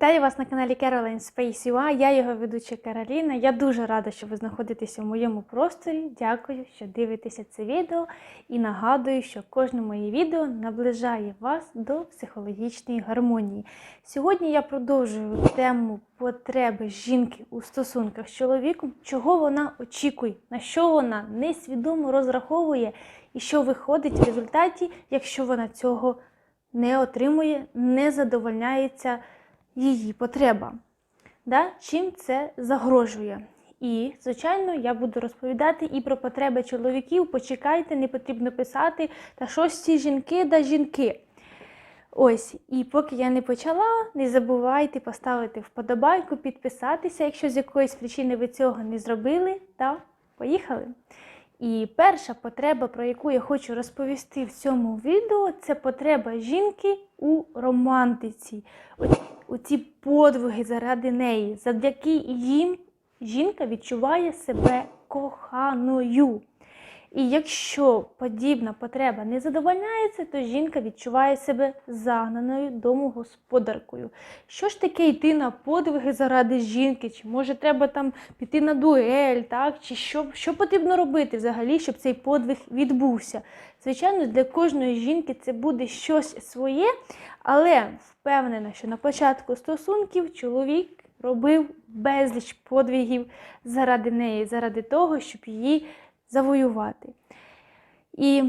Вітаю вас на каналі Caroline Space UA. Я його ведуча Кароліна. Я дуже рада, що ви знаходитеся в моєму просторі. Дякую, що дивитеся це відео. І нагадую, що кожне моє відео наближає вас до психологічної гармонії. Сьогодні я продовжую тему потреби жінки у стосунках з чоловіком, чого вона очікує, на що вона несвідомо розраховує, і що виходить в результаті, якщо вона цього не отримує, не задовольняється її потреба. Да? Чим це загрожує? І, звичайно, я буду розповідати і про потреби чоловіків. Почекайте, не потрібно писати, та щось ці жінки да жінки. Ось, і поки я не почала, не забувайте поставити вподобайку, підписатися, якщо з якоїсь причини ви цього не зробили. Та поїхали! І перша потреба, про яку я хочу розповісти в цьому відео, це потреба жінки у романтиці. У ці подвиги заради неї, завдяки їм жінка відчуває себе коханою. І якщо подібна потреба не задовольняється, то жінка відчуває себе загнаною домогосподаркою. Що ж таке йти на подвиги заради жінки? Чи може треба там піти на дуель, так? Чи що, що потрібно робити взагалі, щоб цей подвиг відбувся? Звичайно, для кожної жінки це буде щось своє, але впевнена, що на початку стосунків чоловік робив безліч подвигів заради неї, заради того, щоб її завоювати. І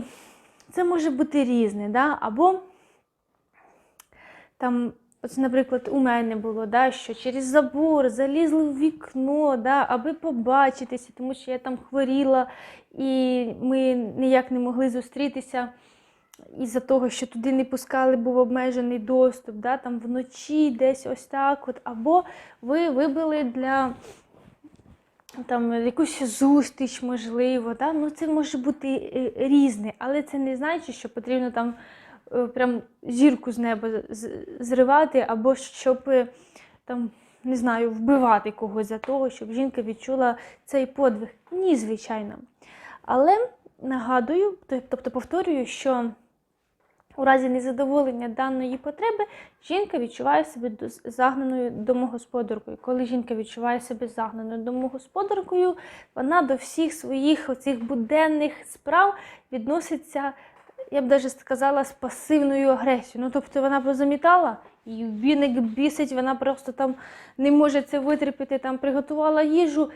це може бути різне, да? або там, ось, наприклад, у мене було, да, що через забор залізли в вікно, да, аби побачитися, тому що я там хворіла, і ми ніяк не могли зустрітися. Із-за того, що туди не пускали, був обмежений доступ, да, там вночі десь ось так. от, Або ви вибили для там якусь зустріч, можливо. Да? Ну, Це може бути е, різне, але це не значить, що потрібно там е, прям зірку з неба зривати, або щоб е, там, не знаю, вбивати когось за того, щоб жінка відчула цей подвиг. Ні, звичайно. Але нагадую, тобто повторюю, що у разі незадоволення даної потреби жінка відчуває себе загнаною домогосподаркою. Коли жінка відчуває себе загнаною домогосподаркою, вона до всіх своїх оцих буденних справ відноситься, я б навіть сказала, з пасивною агресією. Ну, тобто вона позамітала, і віник бісить, вона просто там не може це витерпіти, там приготувала їжу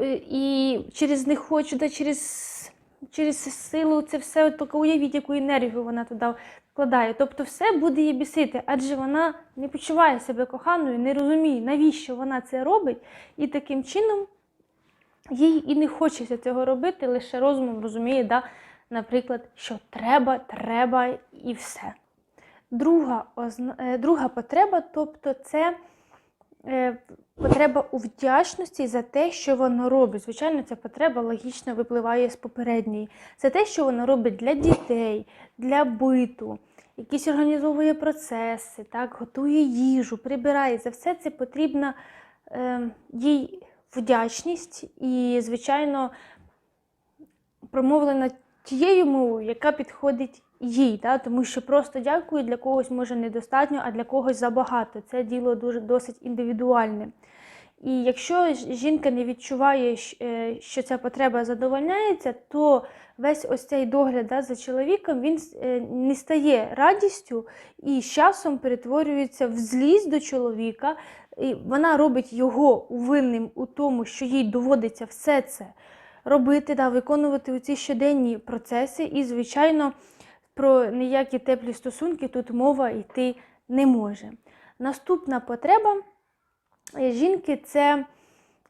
е, і через не хочу, да через через силу це все, тільки уявіть, яку енергію вона туди вкладає. Тобто все буде її бісити, адже вона не почуває себе коханою, не розуміє, навіщо вона це робить, і таким чином їй і не хочеться цього робити, лише розумом розуміє, да, наприклад, що треба, треба і все. Друга, е, Друга потреба, тобто це. Е, потреба у вдячності за те, що воно робить. Звичайно, ця потреба логічно випливає з попередньої. Це те, що воно робить для дітей, для биту, якісь організовує процеси, так, готує їжу, прибирає. За все це потрібна е, їй вдячність і, звичайно, промовлена тією мовою, яка підходить їй, да? тому що просто дякую для когось може недостатньо, а для когось забагато. Це діло дуже досить індивідуальне. І якщо жінка не відчуває, е, що ця потреба задовольняється, то весь ось цей догляд да, за чоловіком він е, не стає радістю і з часом перетворюється в злість до чоловіка. І Вона робить його винним у тому, що їй доводиться все це робити, да, виконувати ці щоденні процеси. І, звичайно, про ніякі теплі стосунки тут мова йти не може. Наступна потреба жінки це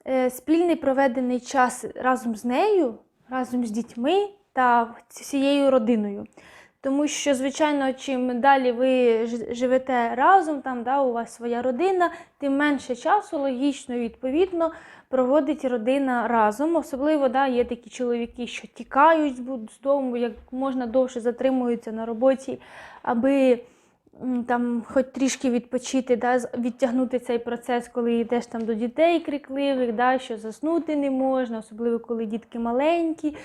е, спільний проведений час разом з нею, разом з дітьми та всією родиною. Тому що, звичайно, чим далі ви живете разом, там да, у вас своя родина, тим менше часу, логічно і відповідно, проводить родина разом. Особливо да, є такі чоловіки, що тікають з дому, як можна довше затримуються на роботі, аби там хоч трішки відпочити, да, відтягнути цей процес, коли йдеш там до дітей крикливих, да, що заснути не можна, особливо коли дітки маленькі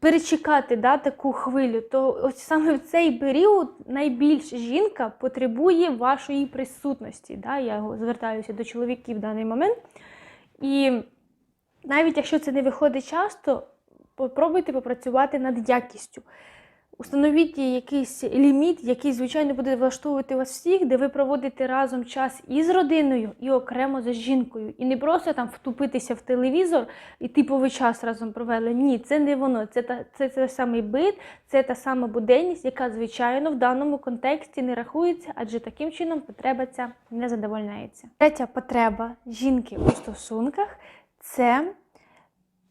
перечекати да, таку хвилю, то ось саме в цей період найбільше жінка потребує вашої присутності. Да? Я звертаюся до чоловіків в даний момент. І навіть якщо це не виходить часто, попробуйте попрацювати над якістю. Установіть якийсь ліміт, який, звичайно, буде влаштовувати вас всіх, де ви проводите разом час і з родиною, і окремо з жінкою. І не просто там втупитися в телевізор і типовий час разом провели. Ні, це не воно. Це та це, це самий бит, це та сама буденність, яка, звичайно, в даному контексті не рахується, адже таким чином потреба ця не задовольняється. Третя потреба жінки у стосунках це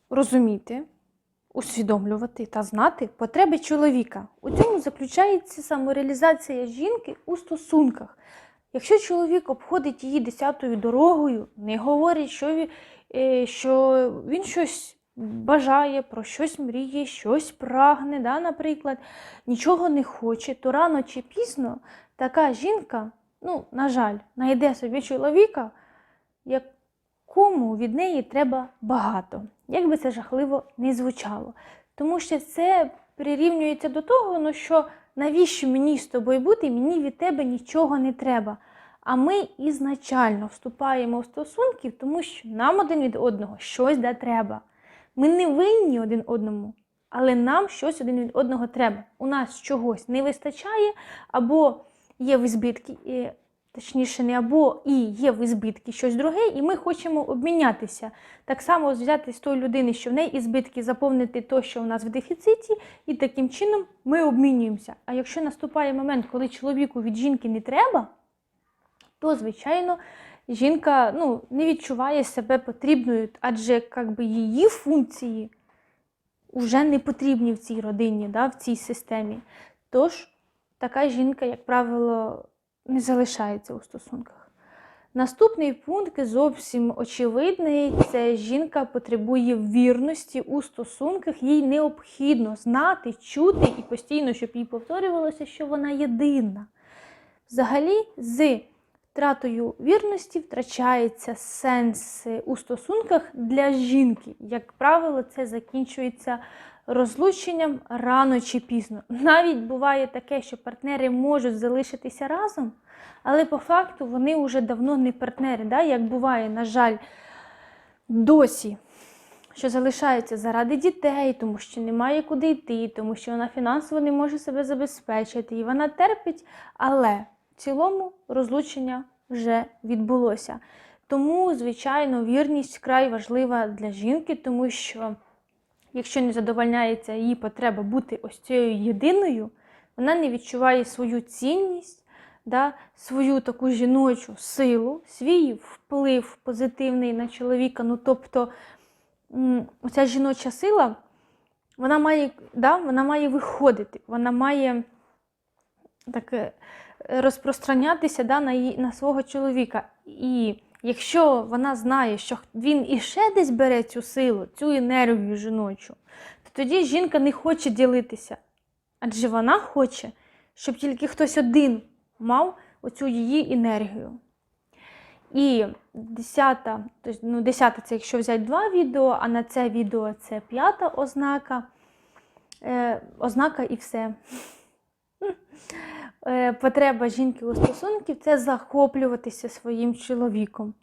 розуміти усвідомлювати та знати потреби чоловіка. У цьому заключається самореалізація жінки у стосунках. Якщо чоловік обходить її десятою дорогою, не говорить, що він, е, що він щось бажає, про щось мріє, щось прагне, да, наприклад, нічого не хоче, то рано чи пізно така жінка, ну, на жаль, знайде собі чоловіка, якому від неї треба багато як би це жахливо не звучало. Тому що це прирівнюється до того, ну що навіщо мені з тобою бути, мені від тебе нічого не треба. А ми ізначально вступаємо в стосунки, тому що нам один від одного щось да треба. Ми не винні один одному, але нам щось один від одного треба. У нас чогось не вистачає, або є в збитки, точніше, не або і є в збитки щось друге, і ми хочемо обмінятися. Так само взяти з тої людини, що в неї збитки, заповнити те, що в нас в дефіциті, і таким чином ми обмінюємося. А якщо наступає момент, коли чоловіку від жінки не треба, то, звичайно, жінка ну, не відчуває себе потрібною, адже якби, її функції вже не потрібні в цій родині, да, в цій системі. Тож, така жінка, як правило, не залишається у стосунках. Наступний пункт зовсім очевидний: це жінка потребує вірності у стосунках, їй необхідно знати, чути і постійно, щоб їй повторювалося, що вона єдина. Взагалі, з втратою вірності втрачається сенс у стосунках для жінки. Як правило, це закінчується розлученням рано чи пізно. Навіть буває таке, що партнери можуть залишитися разом, але по факту вони вже давно не партнери. Да? Як буває, на жаль, досі. Що залишаються заради дітей, тому що немає куди йти, тому що вона фінансово не може себе забезпечити, і вона терпить, але в цілому розлучення вже відбулося. Тому, звичайно, вірність вкрай важлива для жінки, тому що якщо не задовольняється її потреба бути ось цією єдиною, вона не відчуває свою цінність, да, свою таку жіночу силу, свій вплив позитивний на чоловіка. Ну, тобто оця жіноча сила, вона має да, вона має виходити, вона має так, е, розпространятися да, на, її, на свого чоловіка. І Якщо вона знає, що він іще десь бере цю силу, цю енергію жіночу, то тоді жінка не хоче ділитися. Адже вона хоче, щоб тільки хтось один мав оцю її енергію. І десята, тобто, ну, десята це якщо взяти два відео, а на це відео це п'ята ознака. Е, Ознака і все. Е, потреба жінки у стосунків це захоплюватися своїм чоловіком.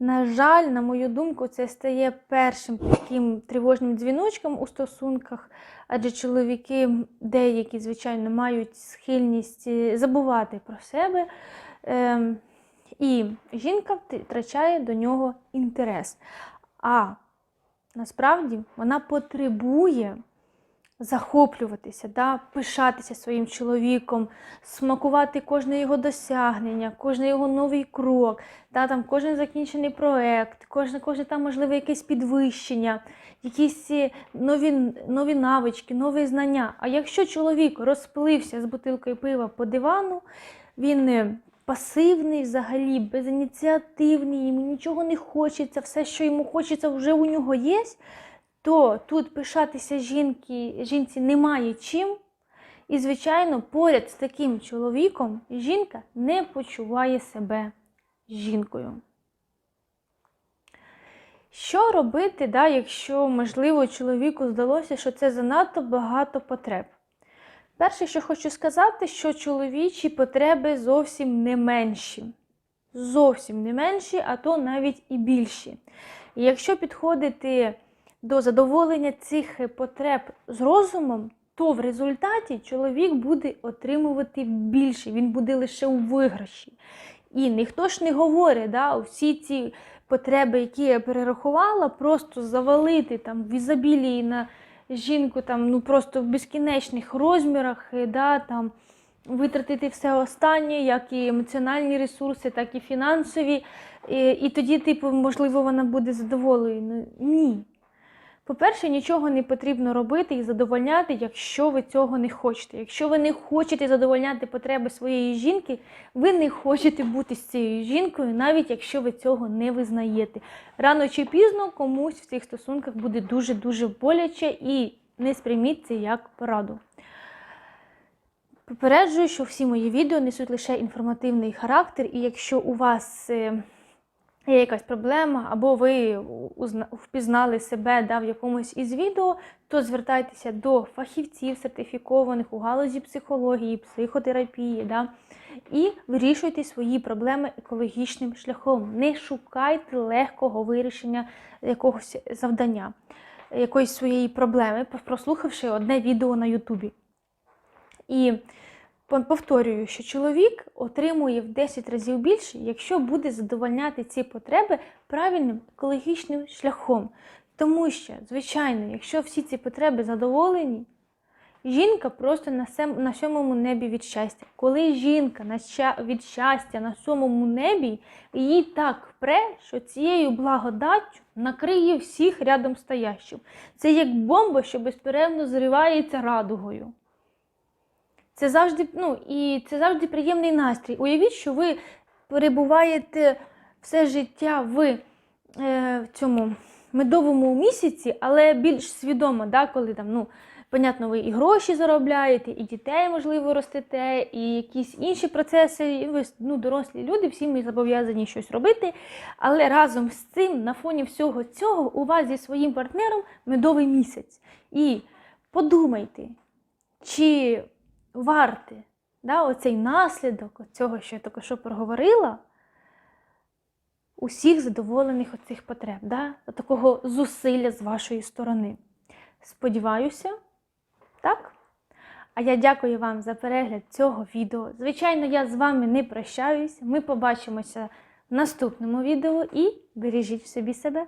На жаль, на мою думку, це стає першим таким тривожним дзвіночком у стосунках, адже чоловіки деякі, звичайно, мають схильність е, забувати про себе. Ем, і жінка втрачає до нього інтерес. А насправді вона потребує захоплюватися, да, пишатися своїм чоловіком, смакувати кожне його досягнення, кожен його новий крок, да, там, кожен закінчений проект, кожне, кожне там, можливо, якесь підвищення, якісь нові нові навички, нові знання. А якщо чоловік розплився з бутилкою пива по дивану, він е, пасивний взагалі, безініціативний, йому нічого не хочеться, все, що йому хочеться, вже у нього є то тут пишатися жінки, жінці немає чим. І, звичайно, поряд з таким чоловіком жінка не почуває себе жінкою. Що робити, да, якщо, можливо, чоловіку здалося, що це занадто багато потреб? Перше, що хочу сказати, що чоловічі потреби зовсім не менші. Зовсім не менші, а то навіть і більші. І якщо підходити до задоволення цих потреб з розумом, то в результаті чоловік буде отримувати більше, він буде лише у виграші. І ніхто ж не говорить, да, всі ці потреби, які я перерахувала, просто завалити там в ізобілії на жінку там, ну просто в безкінечних розмірах, е, да, там, витратити все останнє, як і емоціональні ресурси, так і фінансові. І, і тоді, типу, можливо, вона буде задоволеною. Ні. По-перше, нічого не потрібно робити і задовольняти, якщо ви цього не хочете. Якщо ви не хочете задовольняти потреби своєї жінки, ви не хочете бути з цією жінкою, навіть якщо ви цього не визнаєте. Рано чи пізно комусь в цих стосунках буде дуже-дуже боляче і не сприйміть це як пораду. Попереджую, що всі мої відео несуть лише інформативний характер, і якщо у вас е, є якась проблема, або ви впізнали себе да, в якомусь із відео, то звертайтеся до фахівців, сертифікованих у галузі психології, психотерапії, да, і вирішуйте свої проблеми екологічним шляхом. Не шукайте легкого вирішення якогось завдання, якоїсь своєї проблеми, прослухавши одне відео на Ютубі. І повторюю, що чоловік отримує в 10 разів більше, якщо буде задовольняти ці потреби правильним екологічним шляхом. Тому що, звичайно, якщо всі ці потреби задоволені, жінка просто на, на сьомому небі від щастя. Коли жінка на ща, від щастя на сьомому небі, її так пре, що цією благодаттю накриє всіх рядом стоящим. Це як бомба, що безперервно зривається радугою. Це завжди, ну, і це завжди приємний настрій. Уявіть, що ви перебуваєте все життя в, е, цьому медовому місяці, але більш свідомо, да, коли там, ну, понятно, ви і гроші заробляєте, і дітей, можливо, ростете, і якісь інші процеси. І ви ну, дорослі люди, всі ми зобов'язані щось робити. Але разом з цим, на фоні всього цього, у вас зі своїм партнером медовий місяць. І подумайте, чи варте да, оцей наслідок цього, що я що проговорила, усіх задоволених оцих потреб, да, такого зусилля з вашої сторони. Сподіваюся, так? А я дякую вам за перегляд цього відео. Звичайно, я з вами не прощаюсь. Ми побачимося в наступному відео і бережіть в собі себе.